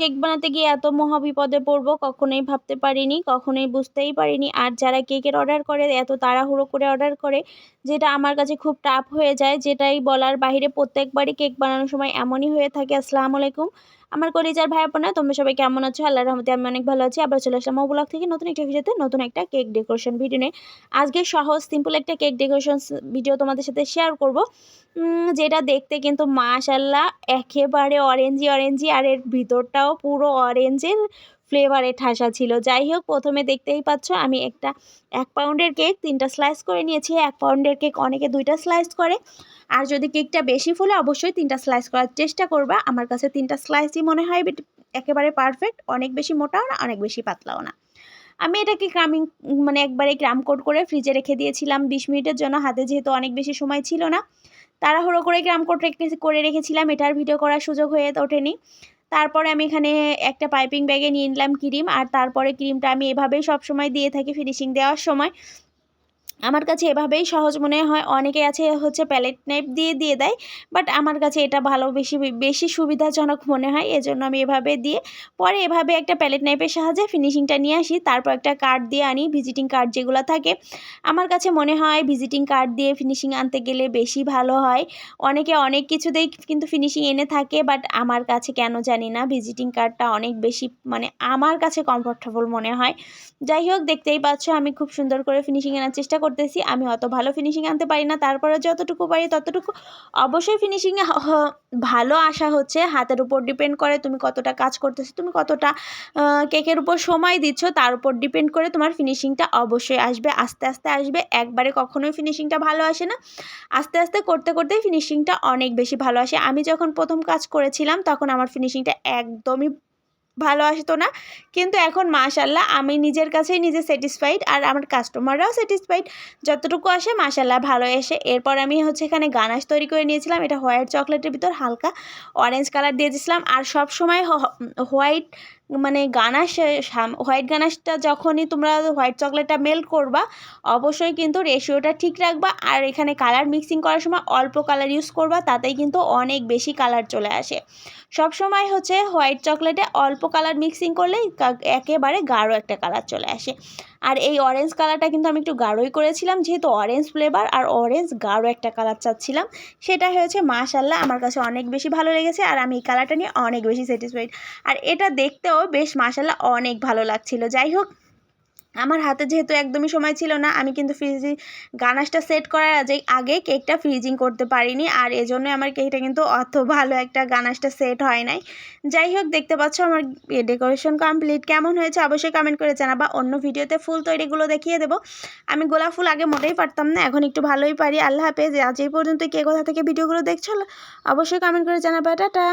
Cake বানাতে গিয়ে এত মহাবিপদে পড়ব, কখনোই ভাবতে পারিনি, কখনোই বুঝতেই পারিনি। আর যারা কেকের অর্ডার করে, এত তাড়াহুড়ো করে অর্ডার করে, যেটা আমার কাছে খুব টাফ হয়ে যায়, যেটাই বলার বাইরে প্রত্যেকবারই কেক বানানোর সময় এমনই হয়ে থাকে। আসসালামু আলাইকুম। আমার কলিজার ভাই বোনা, তোমরা সবাই কেমন আছো? আল্লাহ রহমতে আমি অনেক ভালো আছি। আবার চলে আসলাম ও থেকে নতুন একটা ভিডিওতে, নতুন একটা কেক ডেকোরেশন ভিডিও নিয়ে। আজকে সহজ সিম্পল একটা কেক ডেকোরেশন ভিডিও তোমাদের সাথে শেয়ার করব। যেটা দেখতে কিন্তু মাশাল্লাহ একেবারে অরেঞ্জি অরেঞ্জি আর এর ভিতরটাও পুরো অরেঞ্জের ফ্লেভারে ঠাসা ছিল। যাই হোক, প্রথমে দেখতেই পাচ্ছ আমি একটা এক পাউন্ডের কেক তিনটা স্লাইস করে নিয়েছি। এক পাউন্ডের কেক অনেকে দুইটা স্লাইস করে। আর যদি কেকটা বেশি ফুলে, অবশ্যই তিনটা স্লাইস করার চেষ্টা করবা। আমার কাছে তিনটা স্লাইসই মনে হয় একেবারে পারফেক্ট অনেক বেশি মোটাও না, অনেক বেশি পাতলাও না। আমি এটাকে ক্রামিং মানে একবারে ক্রাম কোট করে ফ্রিজে রেখে দিয়েছিলাম। বিশ মিনিটের জন্য হাতে যেহেতু অনেক বেশি সময় ছিল না, তাড়াহুড়ো করে ক্রাম কোট করে রেখেছিলাম। এটার ভিডিও করার সুযোগ হয়ে ওঠেনি। তারপরে আমি এখানে একটা পাইপিং ব্যাগে নিয়ে নিলাম ক্রিম আর তারপরে ক্রিমটা আমি এভাবেই সব সময় দিয়ে থাকি ফিনিশিং দেওয়ার সময়। আমার কাছে এভাবেই সহজ মনে হয়। অনেকে আছে, হচ্ছে প্যালেট নাইফ দিয়ে দিয়ে দেয় বাট আমার কাছে এটা ভালো, বেশি বেশি সুবিধাজনক মনে হয়, এজন্য আমি এভাবে দিয়ে, পরে এভাবে একটা প্যালেট নাইফের সাহায্যে ফিনিশিংটা নিয়ে আসি, তারপর একটা কার্ড দিয়ে আনি ভিজিটিং কার্ড যেগুলো থাকে। আমার কাছে মনে হয় ভিজিটিং কার্ড দিয়ে ফিনিশিং আনতে গেলে বেশি ভালো হয়। অনেকে অনেক কিছুতেই কিন্তু ফিনিশিং এনে থাকে বাট আমার কাছে কেন জানি না ভিজিটিং কার্ডটা অনেক বেশি মানে আমার কাছে কমফোর্টেবল মনে হয়। যাই হোক, দেখতেই পাচ্ছ, আমি খুব সুন্দর করে ফিনিশিং আনার চেষ্টা করতেছি, আমি অত ভালো ফিনিশিং আনতে পারি না। তারপরে যতটুকু পারি ততটুকু। অবশ্যই ফিনিশিং ভালো আসা হচ্ছে, হাতের উপর ডিপেন্ড করে তুমি কতটা কাজ করতেছো, তুমি কতটা কেকের উপর সময় দিচ্ছ, তার উপর ডিপেন্ড করে তোমার ফিনিশিংটা অবশ্যই আসবে, আস্তে আস্তে আসবে। একবারে কখনোই ফিনিশিংটা ভালো আসে না। আস্তে আস্তে করতে করতে ফিনিশিংটা অনেক বেশি ভালো আসে। আমি যখন প্রথম কাজ করেছিলাম, তখন আমার ফিনিশিংটা একদমই ভালো আসতো না। কিন্তু এখন মাশাল্লাহ আমি নিজের কাছেই নিজে স্যাটিসফাইড আর আমার কাস্টমাররাও স্যাটিসফাইড যতটুকু আসে মাশাল্লাহ ভালো এসে এরপর আমি হচ্ছে এখানে গানাশ তৈরি করে নিয়েছিলাম। এটা হোয়াইট চকলেটের ভিতর হালকা অরেঞ্জ কালার দিয়ে দিয়েছিলাম। আর সব সময় হোয়াইট মানে গানাশ হোয়াইট গানাশটা যখনই তোমরা হোয়াইট চকলেটটা মেল্ট করবা, অবশ্যই কিন্তু রেশিওটা ঠিক রাখবা। আর এখানে কালার মিক্সিং করার সময় অল্প কালার ইউজ করবা, তাতেই কিন্তু অনেক বেশি কালার চলে আসে। সব সময় হচ্ছে হোয়াইট চকলেটে অল্প কালার মিক্সিং করলেই একেবারে গাঢ় একটা কালার চলে আসে। আর এই অরেঞ্জ কালারটা কিন্তু আমি একটু গাঢ়ই করেছিলাম, যেহেতু অরেঞ্জ ফ্লেভার আর অরেঞ্জ গাঢ় একটা কালার চাচ্ছিলাম। সেটা হয়েছে মাশাল্লাহ আমার কাছে অনেক বেশি ভালো লেগেছে আর আমি এই কালারটা নিয়ে অনেক বেশি স্যাটিসফাইড আর এটা দেখতেও বেশ মাশাল্লাহ অনেক ভালো লাগছিল। যাই হোক আমার হাতে যেহেতু একদমই সময় ছিল না, আমি কিন্তু ফ্রিজিং গানাশটা সেট করার আগে আগে কেকটা ফ্রিজিং করতে পারিনি, আর এজন্য আমার কেকটা কিন্তু অত ভালো একটা গানাশটা সেট হয় নাই। যাই হোক, দেখতে পাচ্ছ আমার ডেকোরেশন কমপ্লিট কেমন হয়েছে অবশ্যই কমেন্ট করে জানাবা। অন্য ভিডিওতে ফুল তৈরিগুলো দেখিয়ে দেবো। আমি গোলাপ ফুল আগে মোটেই পারতাম না, এখন একটু ভালোই পারি। আল্লাহ হাফেজ। আজ এই পর্যন্ত কে কোথা থেকে ভিডিওগুলো দেখছ, অবশ্যই কমেন্ট করে জানাবা। টাটা!